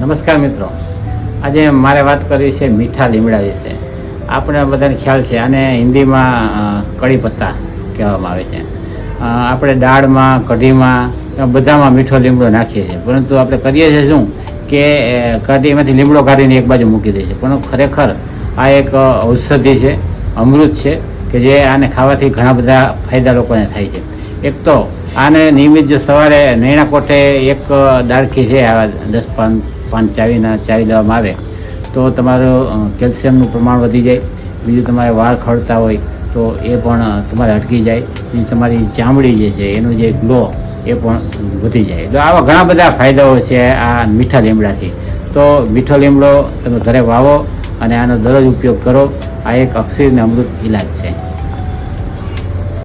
નમસ્કાર મિત્રો. આજે મારે વાત કરવી છે મીઠા લીમડા વિશે. આપણે બધાને ખ્યાલ છે અને હિન્દીમાં કઢી પત્તા કહેવામાં આવે છે. આપણે દાળમાં, કઢીમાં બધામાં મીઠો લીમડો નાખીએ છીએ. પરંતુ આપણે કરીએ છીએ શું કે કઢીમાંથી લીમડો કાઢીને એક બાજુ મૂકી દે છે પણ ખરેખર આ એક ઔષધિ છે, અમૃત છે, કે જે આને ખાવાથી ઘણા બધા ફાયદા લોકોને થાય છે. એક તો આને નિયમિત જો સવારે નૈણા કોઠે એક દાળખી છે, આવા દસ પાન પાન ચાવીના ચાવી લેવામાં આવે, તો તમારું કેલ્શિયમનું પ્રમાણ વધી જાય, બીજું તમારે વાળ ખડતા હોય, તો એ પણ તમારે અટકી જાય તમારી ચામડી જે છે, એનું જે ગ્લો, એ પણ વધી જાય. તો આવા ઘણા બધા ફાયદાઓ છે આ મીઠા લીમડાથી. તો મીઠો લીમડો તમે ઘરે વાવો અને આનો દરરોજ ઉપયોગ કરો. આ એક અક્ષીર ને અમૃત ઇલાજ છે.